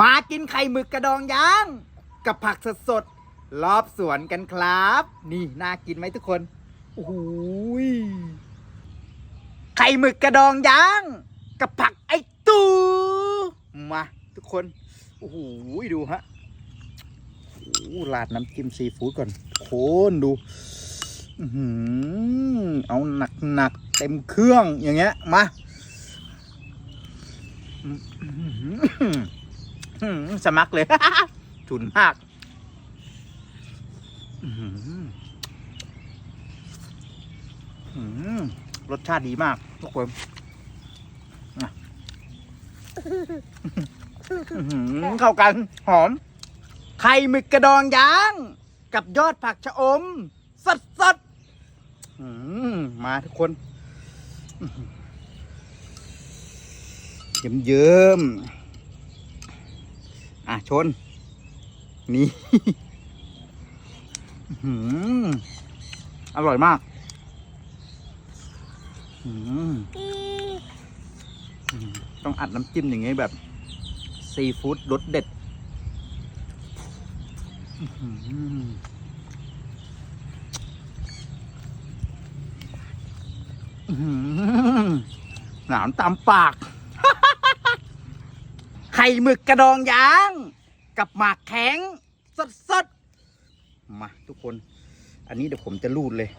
มากินไข่หมึกกระดองย่าง กับผักสดสดรอบสวนกันครับ นี่น่ากินไหมทุกคนโอ้โหยไข่หมึกกระดองย่าง กับผักไอตูมาทุกคนโอ้โหดูฮะโอ้ราดน้ำจิ้มซีฟู้ดก่อนโคนดูอื้อเอาหนักหนักเต็มเครื่องอย่างเงี้ยมา สมักเลย ฉุนมากรสชาติดีมากทุกคนเข้ากัน หอม ไข่หมึกกระดองย่าง กับยอดผักชะอม สดสดๆมาทุกคน เยิ้มเยิ้ม อะชน นี่อร่อยมากต้องอัดน้ำจิ้มอย่างงี้แบบ ซีฟู้ดรสเด็ดหนามตามปาก ข่หมึกกระดองยาง กับหมากแข็งสดสดๆมาทุกคน อันนี้เดี๋ยวผมจะรูดเลย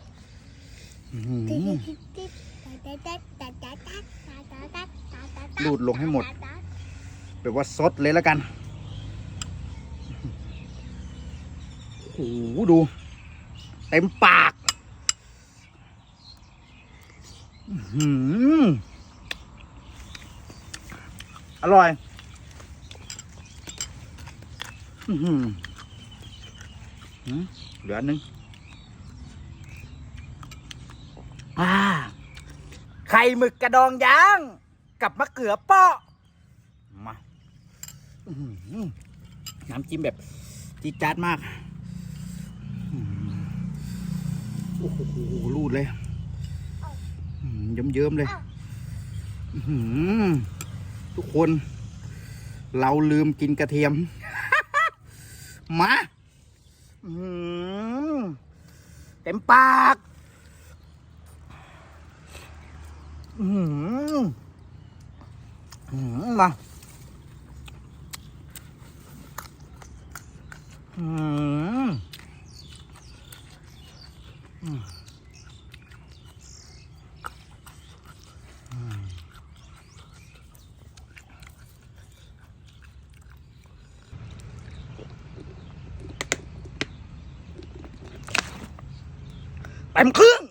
รูดลงให้หมดแบบว่าสดเลยแล้วกันโอ้โหดู เต็มปากอร่อย เหลืออันหนึงอ่าไข่หมึกกระดองยาง กับมะเขือเปาะมาน้ำจิ้มแบบจี๊ดจ๊าดมากโอ้โหรูดเลยเยิ้มๆเลยทุกคน เราลืมกินกระเทียม มาอื้อหือเต็มปากอื้อหืออื้อหือมาอืม เต็มเครื่อง